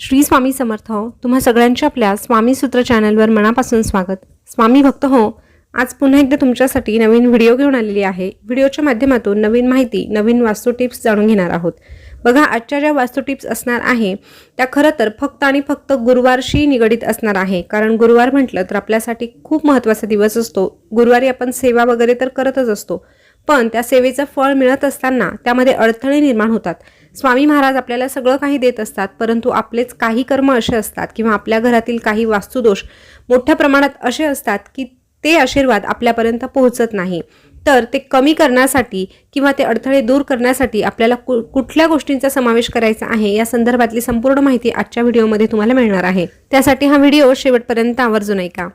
श्री स्वामी समर्थ हो. तुम्हा सगळ्यांच्या आपल्या स्वामी सूत्र चॅनलवर मनापासून स्वागत. स्वामी भक्त हो आज पुन्हा एकदा तुमच्यासाठी नवीन व्हिडिओ घेऊन आलेली आहे. व्हिडिओच्या माध्यमातून नवीन माहिती नवीन वास्तू टिप्स जाणून घेणार आहोत. बघा आजच्या ज्या वास्तू टिप्स असणार आहे त्या खरं तर फक्त आणि फक्त गुरुवारशी निगडीत असणार आहे. कारण गुरुवार म्हटलं तर आपल्यासाठी खूप महत्त्वाचा दिवस असतो. गुरुवारी आपण सेवा वगैरे तर करतच असतो. पण त्या सेवेचं फळ मिळत असताना त्यामध्ये अडथळे निर्माण होतात. स्वामी महाराज आपल्याला सगळं काही देत असतात परंतु आपलेच काही कर्म असे असतात किंवा आपल्या घरातील काही वास्तुदोष मोठ्या प्रमाणात असे असतात की ते आशीर्वाद आपल्यापर्यंत पोहोचत नाही. तर ते कमी करण्यासाठी किंवा ते अडथळे दूर करण्यासाठी आपल्याला कु कुठल्या गोष्टींचा समावेश करायचा आहे या संदर्भातली संपूर्ण माहिती आजच्या व्हिडिओमध्ये तुम्हाला मिळणार आहे. त्यासाठी हा व्हिडिओ शेवटपर्यंत आवर्जून ऐका.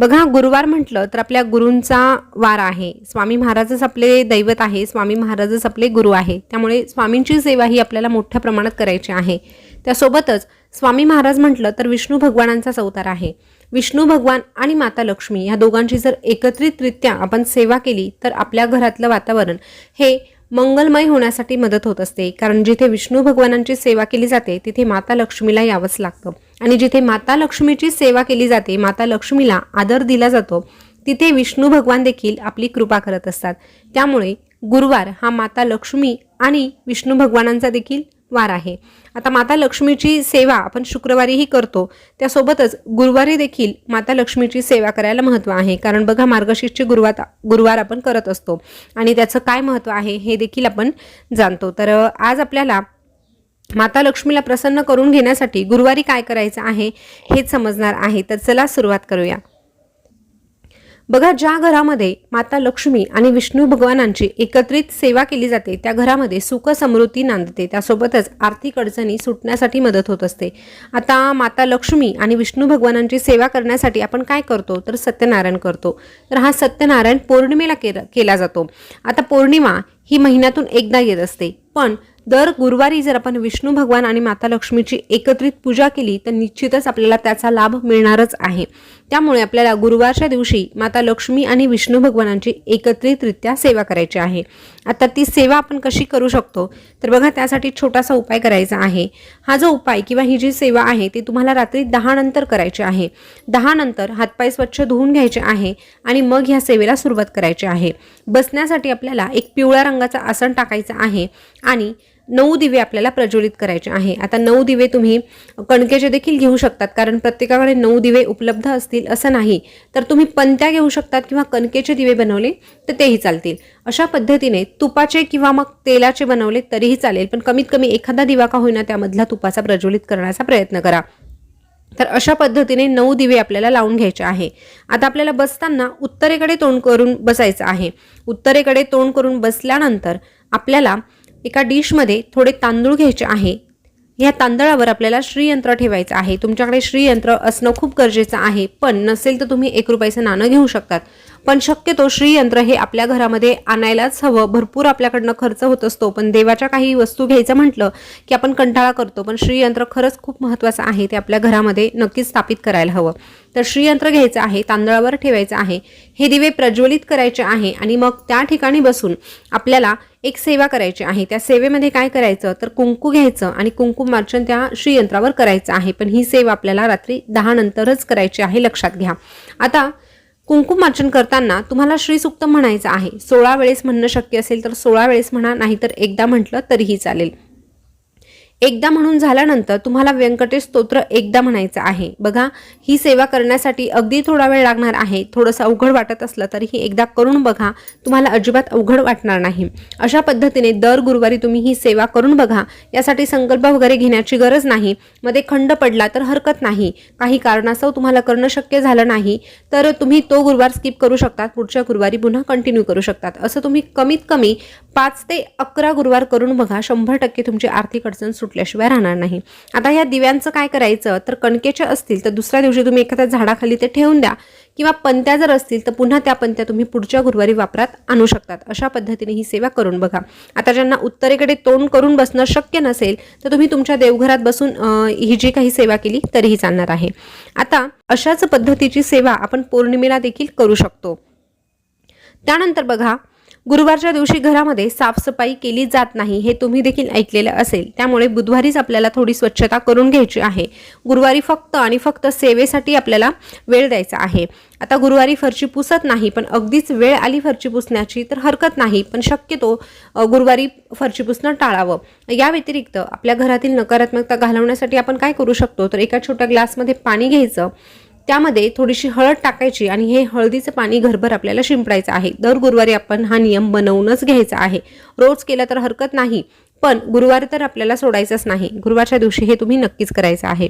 बघा गुरुवार म्हटलं तर आपल्या गुरूंचा वार आहे. स्वामी महाराजच आपले दैवत आहे. स्वामी महाराजच आपले गुरु आहे. त्यामुळे स्वामींची सेवा ही आपल्याला मोठ्या प्रमाणात करायची आहे. त्यासोबतच स्वामी महाराज म्हटलं तर विष्णू भगवानांचाच अवतार आहे. विष्णू भगवान आणि माता लक्ष्मी ह्या दोघांची जर एकत्रितरित्या आपण सेवा केली तर आपल्या घरातलं वातावरण हे मंगलमय होण्यासाठी मदत होत असते. कारण जिथे विष्णू भगवानांची सेवा केली जाते तिथे माता लक्ष्मीला यावंच लागतं. आणि जिथे माता लक्ष्मीची सेवा केली जाते माता लक्ष्मीला आदर दिला जातो तिथे विष्णू भगवान देखील आपली कृपा करत असतात. त्यामुळे गुरुवार हा माता लक्ष्मी आणि विष्णू भगवानांचा देखील वार आहे. आता माता लक्ष्मीची सेवा आपण शुक्रवारीही करतो. त्यासोबतच गुरुवारी देखील माता लक्ष्मीची सेवा करायला महत्त्व आहे. कारण बघा मार्गशीर्षचे गुरुवार गुरुवार आपण करत असतो. आणि त्याचं काय महत्त्व आहे हे देखील आपण जाणतो. तर आज आपल्याला माता लक्ष्मीला प्रसन्न करून घेण्यासाठी गुरुवारी काय करायचं आहे हेच समजणार आहे. तर चला सुरुवात करूया. बघा ज्या घरामध्ये माता लक्ष्मी आणि विष्णू भगवानांची एकत्रित सेवा केली जाते त्या घरामध्ये सुख समृद्धी नांदते. त्यासोबतच आर्थिक अडचणी सुटण्यासाठी मदत होत असते. आता माता लक्ष्मी आणि विष्णू भगवानांची सेवा करण्यासाठी आपण काय करतो? तर सत्यनारायण करतो. तर हा सत्यनारायण पौर्णिमेला केला केला जातो. आता पौर्णिमा ही महिन्यातून एकदा येत असते. पण दर गुरुवारी जर आपण विष्णू भगवान आणि माता लक्ष्मीची एकत्रित पूजा केली तर निश्चितच आपल्याला त्याचा लाभ मिळणारच आहे. त्यामुळे आपल्याला गुरुवारच्या दिवशी माता लक्ष्मी आणि विष्णू भगवानांची एकत्रितरित्या सेवा करायची आहे. आता ती सेवा आपण कशी करू शकतो? तर बघा त्यासाठी छोटासा उपाय करायचा आहे. हा जो उपाय किंवा ही जी सेवा आहे ती तुम्हाला रात्री दहा नंतर करायची आहे. दहा नंतर हातपाय स्वच्छ धुवून घ्यायचे आहे आणि मग ह्या सेवेला सुरुवात करायची आहे. बसण्यासाठी आपल्याला एक पिवळ्या रंगाचा आसन टाकायचं आहे आणि नऊ दिवे आपल्याला प्रज्वलित करायचे आहे. आता नऊ दिवे तुम्ही कणकेचे देखील घेऊ शकतात कारण प्रत्येकाकडे नऊ दिवे उपलब्ध असतील असं नाही. तर तुम्ही पंत्या घेऊ शकतात किंवा कणकेचे दिवे बनवले तर तेही चालतील. अशा पद्धतीने तुपाचे किंवा मग तेलाचे बनवले तरीही चालेल पण कमीत कमी एखादा दिवा का होईना त्यामधला तुपाचा प्रज्वलित करण्याचा प्रयत्न करा. तर अशा पद्धतीने नऊ दिवे आपल्याला लावून घ्यायचे आहे. आता आपल्याला बसताना उत्तरेकडे तोंड करून बसायचं आहे. उत्तरेकडे तोंड करून बसल्यानंतर आपल्याला एका डिशमध्ये थोडे तांदूळ घ्यायचे आहे. ह्या तांदळावर आपल्याला श्रीयंत्र ठेवायचं आहे. तुमच्याकडे श्रीयंत्र असणं खूप गरजेचं आहे. पण नसेल तर तुम्ही एक रुपयाचं नाणं घेऊ शकतात. पण शक्यतो श्रीयंत्र हे आपल्या घरामध्ये आणायलाच हवं. भरपूर आपल्याकडनं खर्च होत असतो. पण देवाच्या काही वस्तू घ्यायचं म्हटलं की आपण कंटाळा करतो. पण श्रीयंत्र खरंच खूप महत्त्वाचं आहे. ते आपल्या घरामध्ये नक्कीच स्थापित करायला हवं. तर श्रीयंत्र घ्यायचं आहे तांदळावर ठेवायचं आहे. हे दिवे प्रज्वलित करायचे आहे आणि मग त्या ठिकाणी बसून आपल्याला एक सेवा करायची आहे. त्या सेवेमध्ये काय करायचं? तर कुंकू घ्यायचं आणि कुंकू मार्चन त्या श्रीयंत्रावर करायचं आहे. पण ही सेवा आपल्याला रात्री दहा नंतरच करायची आहे. लक्षात घ्या. आता कुंकुमार्चन करताना तुम्हाला श्रीसुक्त म्हणायचं आहे. सोळा वेळेस म्हणणं शक्य असेल तर सोळा वेळेस म्हणा नाहीतर एकदा म्हटलं तरीही चालेल. एकदा म्हणून झाल्यानंतर तुम्हाला व्यंकटेश स्तोत्र एकदा म्हणायचं आहे. बघा ही सेवा करण्यासाठी अगदी थोडा वेळ लागणार आहे. थोडंसं अवघड वाटत असलं तरीही एकदा करून बघा तुम्हाला अजिबात अवघड वाटणार नाही. अशा पद्धतीने दर गुरुवारी तुम्ही ही सेवा करून बघा. यासाठी संकल्प वगैरे घेण्याची गरज नाही. मध्ये खंड पडला तर हरकत नाही. काही कारणास्तव तुम्हाला करणं शक्य झालं नाही. तर तुम्ही तो गुरुवार स्किप करू शकतात. पुढच्या गुरुवारी पुन्हा कंटिन्यू करू शकतात. असं तुम्ही कमीत कमी पाच ते अकरा गुरुवार करून बघा. शंभर टक्के तुमची आर्थिक अडचण सुटल्याशिवाय राहणार नाही. आता या दिव्यांचं काय करायचं? तर कणकेचे असतील तर दुसऱ्या दिवशी तुम्ही एखाद्या झाडाखाली ते ठेवून द्या. किंवा पंत्या जर असतील तर पुन्हा त्या पंत्या तुम्ही पुढच्या गुरुवारी वापरात आणू शकतात. अशा पद्धतीने ही सेवा करून बघा. आता ज्यांना उत्तरेकडे तोंड करून बसणं शक्य नसेल तर तुम्ही तुमच्या देवघरात बसून ही जी काही सेवा केली तरीही चालणार आहे. आता अशाच पद्धतीची सेवा आपण पौर्णिमेला देखील करू शकतो. त्यानंतर बघा गुरुवारच्या दिवशी घरामध्ये साफसफाई केली जात नाही हे तुम्ही देखील ऐकलेलं असेल. त्यामुळे बुधवारीच आपल्याला थोडी स्वच्छता करून घ्यायची आहे. गुरुवारी फक्त आणि फक्त सेवेसाठी आपल्याला वेळ द्यायचा आहे. आता गुरुवारी फरची पुसत नाही पण अगदीच वेळ आली फरची पुसण्याची तर हरकत नाही पण शक्यतो गुरुवारी फरची पुसणं टाळावं. या व्यतिरिक्त आपल्या घरातील नकारात्मकता घालवण्यासाठी आपण काय करू शकतो? तर एका छोट्या ग्लासमध्ये पाणी घ्यायचं त्यामध्ये थोडीशी हळद टाकायची आणि हे हळदीचं पाणी घरभर आपल्याला शिंपडायचं आहे. दर गुरुवारी आपण हा नियम बनवूनच घ्यायचा आहे. रोज केला तर हरकत नाही पण गुरुवारी तर आपल्याला सोडायचंच नाही. गुरुवारच्या दिवशी हे तुम्ही नक्कीच करायचं आहे.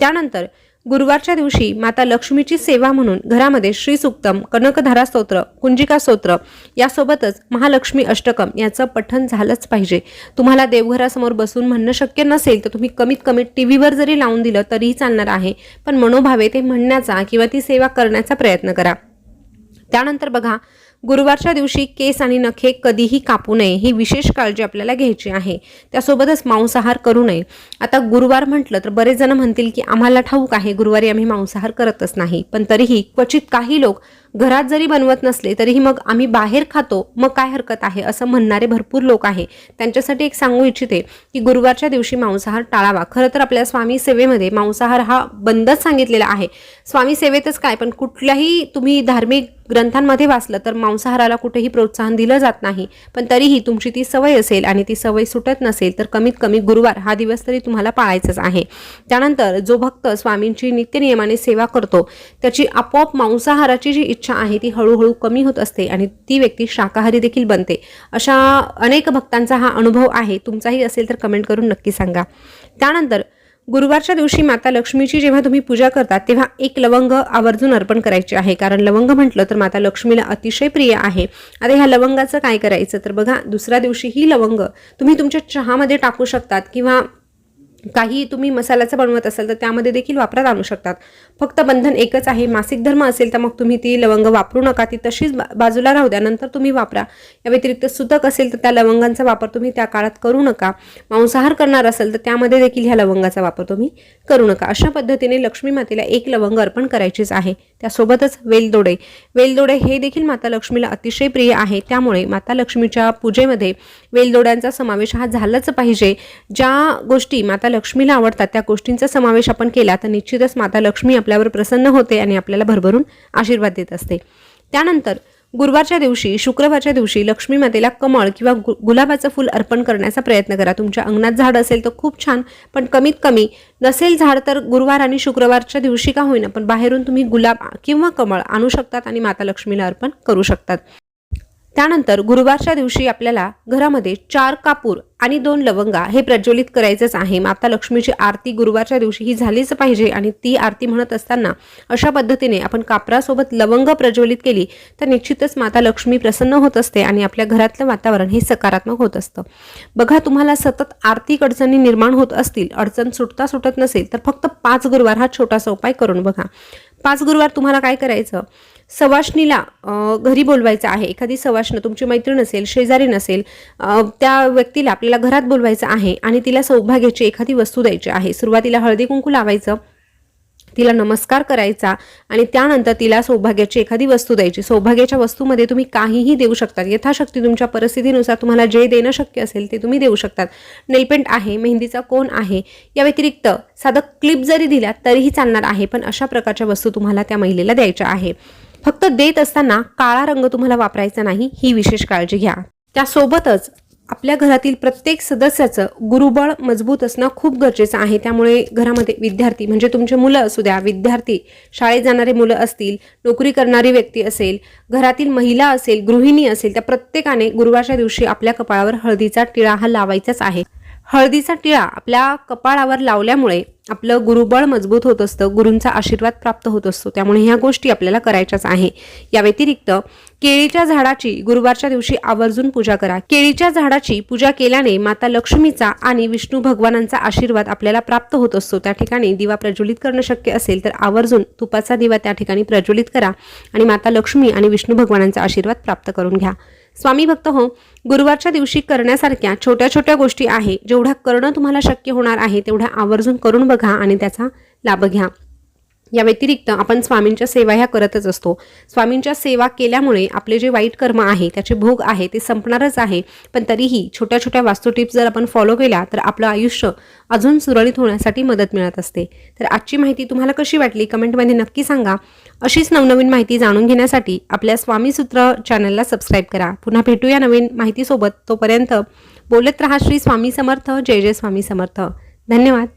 त्यानंतर गुरुवारच्या दिवशी माता लक्ष्मीची सेवा म्हणून घरामध्ये श्री सुक्तम कनकधारा स्तोत्र कुंजिका स्तोत्र यासोबतच महालक्ष्मी अष्टकम याचं पठण झालंच पाहिजे. तुम्हाला देवघरासमोर बसून म्हणणं शक्य नसेल तर तुम्ही कमीत कमी टी व्हीवर जरी लावून दिलं तरीही चालणार आहे पण मनोभावे ते म्हणण्याचा किंवा ती सेवा करण्याचा प्रयत्न करा. त्यानंतर बघा गुरुवारच्या दिवशी केस आणि नखे कधीही कापू नये ही विशेष काळजी आपल्याला घ्यायची आहे. त्यासोबतच मांसाहार करू नये. आता गुरुवार म्हटलं तर बरेच जण म्हणतील की आम्हाला ठाऊक आहे गुरुवारी आम्ही मांसाहार करतच नाही. पण तरीही क्वचित काही लोक घरात जरी बनवत नसले तरीही मग आम्ही बाहेर खातो मग काय हरकत आहे असं म्हणणारे भरपूर लोक आहे. त्यांच्यासाठी एक सांगू इच्छिते की गुरुवारच्या दिवशी मांसाहार टाळावा. खरं तर आपल्या स्वामी सेवेमध्ये मांसाहार हा बंदच सांगितलेला आहे. स्वामी सेवेतच काय पण कुठल्याही तुम्ही धार्मिक ग्रंथांमध्ये वाचलं तर मांसाहाराला कुठेही प्रोत्साहन दिलं जात नाही. पण तरीही तुमची ती सवय असेल आणि ती सवय सुटत नसेल तर कमीत कमी गुरुवार हा दिवस तरी तुम्हाला पाळायचाच आहे. त्यानंतर जो भक्त स्वामींची नित्यनियमाने सेवा करतो त्याची आपोआप मांसाहाराची जी इच्छा आहे ती हळूहळू कमी होत असते आणि ती व्यक्ती शाकाहारी देखील बनते. अशा अनेक भक्तांचा हा अनुभव आहे. तुमचाही असेल तर कमेंट करून नक्की सांगा. त्यानंतर गुरुवारच्या दिवशी माता लक्ष्मीची जेव्हा तुम्ही पूजा करता तेव्हा एक लवंग आवर्जून अर्पण करायची आहे. कारण लवंग म्हटलं तर माता लक्ष्मीला अतिशय प्रिय आहे. आता ह्या लवंगाचं काय करायचं? तर बघा दुसऱ्या दिवशी ही लवंग तुम्ही तुमच्या चहामध्ये टाकू शकतात किंवा काही तुम्ही मसाल्याचं बनवत असाल तर त्यामध्ये देखील वापरात आणू शकतात. फक्त बंधन एकच आहे मासिक धर्म असेल तर मग तुम्ही ती लवंग वापरू नका ती तशीच बा- बाजूला राहू द्या नंतर तुम्ही वापरा. या व्यतिरिक्त सुतक असेल तर त्या लवंगांचा वापर तुम्ही त्या काळात करू नका. मांसाहार करणार असेल तर त्यामध्ये देखील ह्या लवंगाचा वापर तुम्ही करू नका. अशा पद्धतीने लक्ष्मी मातेला एक लवंग अर्पण करायचीच आहे. त्यासोबतच वेलदोडे. वेलदोडे हे देखील माता लक्ष्मीला अतिशय प्रिय आहे. त्यामुळे माता लक्ष्मीच्या पूजेमध्ये वेलदोड्यांचा समावेश हा झालाच पाहिजे. ज्या गोष्टी माता लक्ष्मीला आवडतात. त्या गोष्टींचा समावेश आपण केला तर निश्चितच माता लक्ष्मी आपल्यावर प्रसन्न होते आणि आपल्याला भरभरून आशीर्वाद देत असते. त्यानंतर गुरुवारच्या दिवशी शुक्रवारच्या दिवशी लक्ष्मी मातेला कमळ किंवा गु गुलाबाचं फूल अर्पण करण्याचा प्रयत्न करा. तुमच्या अंगणात झाड असेल तर खूप छान पण कमीत कमी नसेल झाड तर गुरुवार आणि शुक्रवारच्या दिवशी का होईना पण बाहेरून तुम्ही गुलाब किंवा कमळ आणू शकतात आणि माता लक्ष्मीला अर्पण करू शकतात. त्यानंतर गुरुवारच्या दिवशी आपल्याला घरामध्ये चार कापूर आणि दोन लवंगा हे प्रज्वलित करायचंच आहे. माता लक्ष्मीची आरती गुरुवारच्या दिवशी ही झालीच पाहिजे आणि ती आरती म्हणत असताना अशा पद्धतीने आपण कापरासोबत लवंग प्रज्वलित केली तर निश्चितच माता लक्ष्मी प्रसन्न होत असते आणि आपल्या घरातलं वातावरण हे सकारात्मक होत असतं. बघा तुम्हाला सतत आर्थिक अडचणी निर्माण होत असतील अडचण सुटता सुटत नसेल तर फक्त पाच गुरुवार हा छोटासा उपाय करून बघा. पाच गुरुवार तुम्हाला काय करायचं? सवाष्णीला घरी बोलवायचं आहे. एखादी सवाष्ण तुमची मैत्रीण असेल शेजारी नसेल त्या व्यक्तीला आपल्याला घरात बोलवायचं आहे आणि तिला सौभाग्याची एखादी वस्तू द्यायची आहे. सुरुवातीला हळदी कुंकू लावायचं तिला नमस्कार करायचा आणि त्यानंतर तिला सौभाग्याची एखादी वस्तू द्यायची. सौभाग्याच्या वस्तूमध्ये तुम्ही काहीही देऊ शकतात. यथाशक्ती तुमच्या परिस्थितीनुसार तुम्हाला जे देणं शक्य असेल ते तुम्ही देऊ शकतात. नेलपेंट आहे मेहंदीचा कोण आहे. या व्यतिरिक्त साधं क्लिप जरी दिल्या तरीही चालणार आहे पण अशा प्रकारच्या वस्तू तुम्हाला त्या महिलेला द्यायच्या आहे. फक्त देत असताना काळा रंग तुम्हाला वापरायचा नाही ही विशेष काळजी घ्या. त्यासोबतच आपल्या घरातील प्रत्येक सदस्याचं गुरुबळ मजबूत असणं खूप गरजेचं आहे. त्यामुळे घरामध्ये विद्यार्थी म्हणजे तुमचे मुलं असू द्या विद्यार्थी शाळेत जाणारे मुलं असतील नोकरी करणारी व्यक्ती असेल घरातील महिला असेल गृहिणी असेल त्या प्रत्येकाने गुरुवारच्या दिवशी आपल्या कपाळावर हळदीचा टिळा हा लावायचाच आहे. हळदीचा टिळा आपल्या कपाळावर लावल्यामुळे आपलं गुरुबळ मजबूत होत असतं गुरूंचा आशीर्वाद प्राप्त होत असतो. त्यामुळे ह्या गोष्टी आपल्याला करायच्याच आहे. या व्यतिरिक्त केळीच्या झाडाची गुरुवारच्या दिवशी आवर्जून पूजा करा. केळीच्या झाडाची पूजा केल्याने माता लक्ष्मीचा आणि विष्णू भगवानांचा आशीर्वाद आपल्याला प्राप्त होत असतो. त्या ठिकाणी दिवा प्रज्वलित करणं शक्य असेल तर आवर्जून तुपाचा दिवा त्या ठिकाणी प्रज्वलित करा आणि माता लक्ष्मी आणि विष्णू भगवानांचा आशीर्वाद प्राप्त करून घ्या. स्वामी भक्त हो गुरुवारच्या दिवशी करण्यासारख्या छोट्या छोट्या गोष्टी आहे जेवढ्या करणं तुम्हाला शक्य होणार आहे तेवढ्या आवर्जून करून बघा आणि त्याचा लाभ घ्या. या व्यतिरिक्त आपण स्वामींच्या सेवा ह्या करतच असतो. स्वामींच्या सेवा केल्यामुळे आपले जे वाईट कर्म आहे त्याचे भोग आहे ते संपणारच आहे. पण तरीही छोट्या छोट्या वास्तू टिप्स जर आपण फॉलो केल्या तर आपलं आयुष्य अजून सुरळीत होण्यासाठी मदत मिळत असते. तर आजची माहिती तुम्हाला कशी वाटली कमेंटमध्ये नक्की सांगा. अशीच नवनवीन माहिती जाणून घेण्यासाठी आपल्या स्वामी सूत्र चॅनलला सबस्क्राईब करा. पुन्हा भेटूया नवीन माहितीसोबत. तोपर्यंत बोलत रहा श्री स्वामी समर्थ. जय जय स्वामी समर्थ. धन्यवाद.